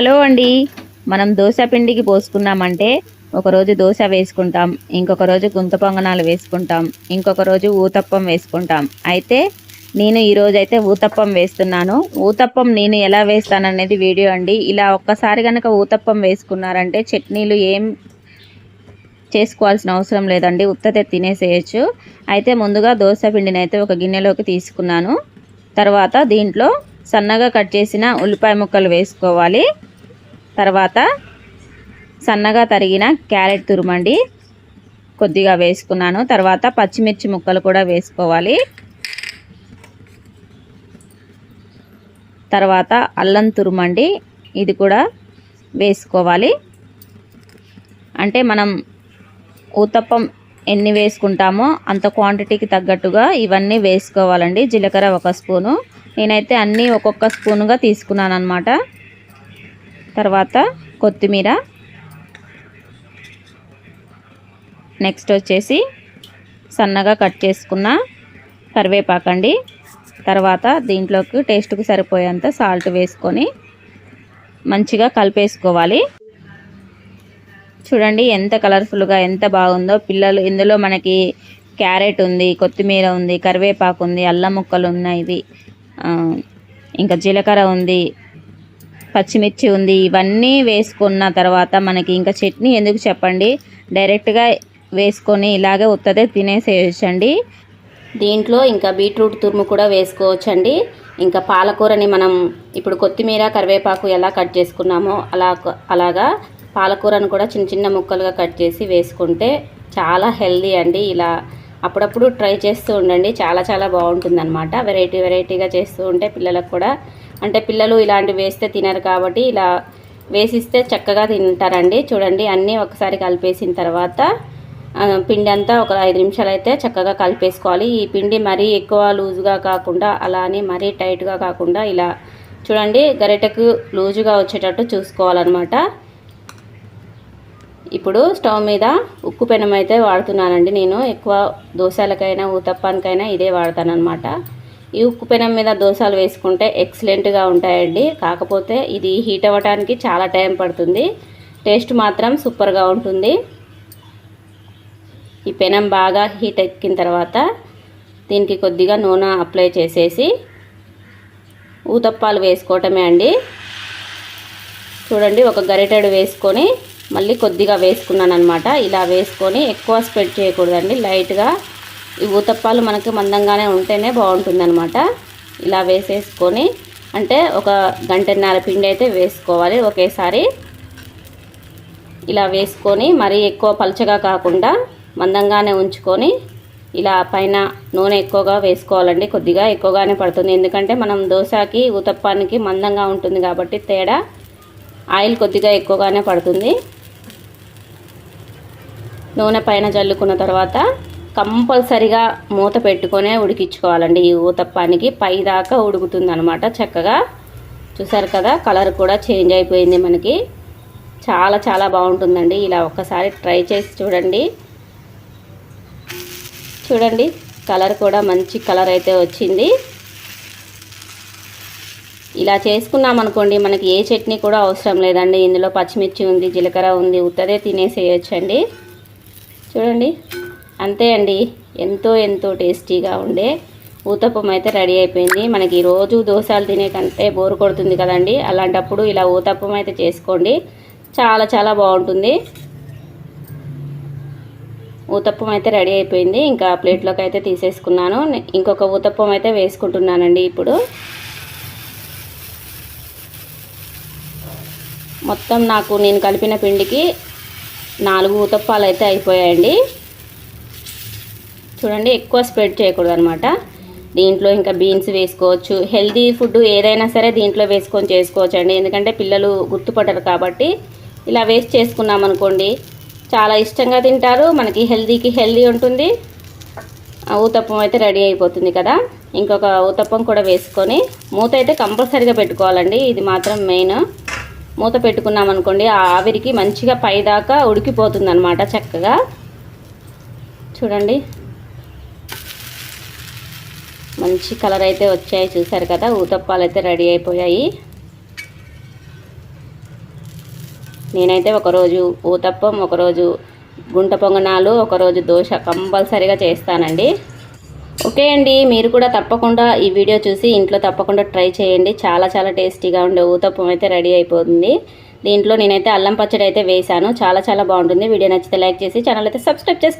Hello అండి. మనం దోశ పిండికి పోసుకున్నామంటే ఒకరోజు దోశ వేసుకుంటాం ఇంకొక రోజు గుంత పొంగనాలు వేసుకుంటాం ఇంకొక రోజు ఊతప్పం వేసుకుంటాం. అయితే నేను ఈరోజు అయితే ఊతప్పం వేస్తున్నాను. ఊతప్పం నేను ఎలా వేస్తాననేది వీడియో అండి. ఇలా ఒక్కసారి కనుక ఊతప్పం వేసుకున్నారంటే చట్నీలు ఏం చేసుకోవాల్సిన అవసరం లేదండి. ఉత్తతే తినేసేయచ్చు. అయితే ముందుగా దోశ పిండిని అయితే ఒక గిన్నెలోకి తీసుకున్నాను. తర్వాత దీంట్లో సన్నగా కట్ చేసిన ఉల్లిపాయ ముక్కలు వేసుకోవాలి. తర్వాత సన్నగా తరిగిన క్యారెట్ తురుమండి. కొద్దిగా వేసుకున్నాను. తర్వాత పచ్చిమిర్చి ముక్కలు కూడా వేసుకోవాలి. తర్వాత అల్లం తురుమండి. ఇది కూడా వేసుకోవాలి. అంటే మనం ఊతప్పం ఎన్ని వేసుకుంటామో అంత క్వాంటిటీకి తగ్గట్టుగా ఇవన్నీ వేసుకోవాలండి. జీలకర్ర ఒక స్పూను. నేనైతే అన్నీ ఒక్కొక్క స్పూనుగా తీసుకున్నాను అనమాట తర్వాత కొత్తిమీర. నెక్స్ట్ వచ్చేసి సన్నగా కట్ చేసుకున్న కరివేపాకండి. తర్వాత దీంట్లోకి టేస్ట్కి సరిపోయేంత సాల్ట్ వేసుకొని మంచిగా కలిపేసుకోవాలి. చూడండి ఎంత కలర్ఫుల్గా ఎంత బాగుందో. పిల్లలు ఇందులో మనకి క్యారెట్ ఉంది కొత్తిమీర ఉంది కరివేపాకు ఉంది అల్లం ముక్కలు ఉన్నాయి ఇంకా జీలకర్ర ఉంది పచ్చిమిర్చి ఉంది. ఇవన్నీ వేసుకున్న తర్వాత మనకి ఇంకా చట్నీ ఎందుకు చెప్పండి? డైరెక్ట్గా వేసుకొని ఇలాగే ఉత్తదే తినేసేయచ్చండి. దీంట్లో ఇంకా బీట్రూట్ తురుము కూడా వేసుకోవచ్చండి. ఇంకా పాలకూరని మనం ఇప్పుడు కొత్తిమీర కరివేపాకు ఎలా కట్ చేసుకున్నామో అలా అలాగా పాలకూరను కూడా చిన్న చిన్న ముక్కలుగా కట్ చేసి వేసుకుంటే చాలా హెల్దీ అండి. ఇలా అప్పుడప్పుడు ట్రై చేస్తూ ఉండండి. చాలా చాలా బాగుంటుంది అనమాట వెరైటీ వెరైటీగా చేస్తూ ఉంటే పిల్లలకు కూడా అంటే పిల్లలు ఇలాంటివి వేస్తే తినరు కాబట్టి ఇలా వేసిస్తే చక్కగా తింటారండి. చూడండి అన్నీ ఒకసారి కలిపేసిన తర్వాత పిండి అంతా ఒక ఐదు నిమిషాలు అయితే చక్కగా కలిపేసుకోవాలి. ఈ పిండి మరీ ఎక్కువ లూజుగా కాకుండా అలా అని మరీ టైట్గా కాకుండా ఇలా చూడండి గరిటెకు లూజుగా వచ్చేటట్టు చూసుకోవాలన్నమాట. ఇప్పుడు స్టవ్ మీద ఉక్కు పెనం అయితే వాడుతున్నానండి నేను. ఎక్కువ దోశలకైనా ఊతప్పానికైనా ఇదే వాడతాను ఈ ఉక్కు పెనం మీద దోశలు వేసుకుంటే ఎక్సలెంట్గా ఉంటాయండి. కాకపోతే ఇది హీట్ అవ్వడానికి చాలా టైం పడుతుంది. టేస్ట్ మాత్రం సూపర్గా ఉంటుంది. ఈ పెనం బాగా హీట్ ఎక్కిన తర్వాత దీనికి కొద్దిగా నూనె అప్లై చేసేసి ఊతప్పాలు వేసుకోవటమే అండి. చూడండి ఒక గరిటెడు వేసుకొని మళ్ళీ కొద్దిగా వేసుకున్నాను అనమాట ఇలా వేసుకొని ఎక్కువ స్ప్రెడ్ చేయకూడదండి. లైట్గా ఈ ఊతప్పాలు మనకి మందంగానే ఉంటేనే బాగుంటుందన్నమాట. ఇలా వేసేసుకొని అంటే ఒక గంటన్నర పిండి అయితే వేసుకోవాలి ఒకేసారి. ఇలా వేసుకొని మరీ ఎక్కువ పలచగా కాకుండా మందంగానే ఉంచుకొని ఇలా పైన నూనె ఎక్కువగా వేసుకోవాలండి. కొద్దిగా ఎక్కువగానే పడుతుంది. ఎందుకంటే మనం దోశకి ఊతప్పానికి మందంగా ఉంటుంది కాబట్టి తేడా ఆయిల్ కొద్దిగా ఎక్కువగానే పడుతుంది. నూనె పైన జల్లుకున్న తర్వాత కంపల్సరిగా మూత పెట్టుకొనే ఉడికించుకోవాలండి. ఈ ఊతప్పానికి పై దాకా ఉడుకుతుంది అనమాట చక్కగా. చూసారు కదా కలర్ కూడా చేంజ్ అయిపోయింది మనకి. చాలా చాలా బాగుంటుందండి. ఇలా ఒక్కసారి ట్రై చేసి చూడండి. చూడండి కలర్ కూడా మంచి కలర్ అయితే వచ్చింది. ఇలా చేసుకున్నాం అనుకోండి మనకి ఏ చట్నీ కూడా అవసరం లేదండి. ఇందులో పచ్చిమిర్చి ఉంది జీలకర్ర ఉంది ఉత్తదే తినేసేయచ్చండి. చూడండి. అంతే అండి. ఎంతో ఎంతో టేస్టీగా ఉండే ఊతప్పం అయితే రెడీ అయిపోయింది. మనకి రోజు దోశలు తినే కంటే బోరు కొడుతుంది కదండి. అలాంటప్పుడు ఇలా ఊతప్పం అయితే చేసుకోండి. చాలా చాలా బాగుంటుంది. ఊతప్పం అయితే రెడీ అయిపోయింది. ఇంకా ప్లేట్లోకి అయితే తీసేసుకున్నాను. ఇంకొక ఊతప్పం అయితే వేసుకుంటున్నానండి ఇప్పుడు. మొత్తం నాకు నేను కలిపిన పిండికి నాలుగు ఊతప్పాలు అయితే అయిపోయాయండి. చూడండి ఎక్కువ స్ప్రెడ్ చేయకూడదు అనమాట దీంట్లో ఇంకా బీన్స్ వేసుకోవచ్చు. హెల్దీ ఫుడ్ ఏదైనా సరే దీంట్లో వేసుకొని చేసుకోవచ్చు అండి ఎందుకంటే పిల్లలు గుర్తుపడరు కాబట్టి ఇలా వేస్ట్ చేసుకున్నాం అనుకోండి చాలా ఇష్టంగా తింటారు. మనకి హెల్దీకి హెల్దీ ఉంటుంది. ఊతప్పం అయితే రెడీ అయిపోతుంది కదా. ఇంకొక ఊతప్పం కూడా వేసుకొని మూత అయితే కంపల్సరీగా పెట్టుకోవాలండి. ఇది మాత్రం మెయిన్ మూత పెట్టుకున్నాం అనుకోండి ఆ ఆవిరికి మంచిగా పైదాకా ఉడికిపోతుంది అనమాట చక్కగా. చూడండి. మంచి కలర్ అయితే వచ్చాయి చూసారు కదా? ఊతప్పాలు అయితే రెడీ అయిపోయాయి. నేనైతే ఒకరోజు ఊతప్పం ఒకరోజు గుంట పొంగనాలు ఒకరోజు దోశ కంపల్సరీగా చేస్తానండి. ఓకే అండి మీరు కూడా తప్పకుండా ఈ వీడియో చూసి ఇంట్లో తప్పకుండా ట్రై చేయండి. చాలా చాలా టేస్టీగా ఉండే ఊతప్పం అయితే రెడీ అయిపోతుంది. దీంట్లో నేనైతే అల్లం పచ్చడి అయితే వేశాను. చాలా చాలా బాగుంటుంది. వీడియో నచ్చితే లైక్ చేసి ఛానల్ అయితే సబ్స్క్రైబ్ చేసుకోండి.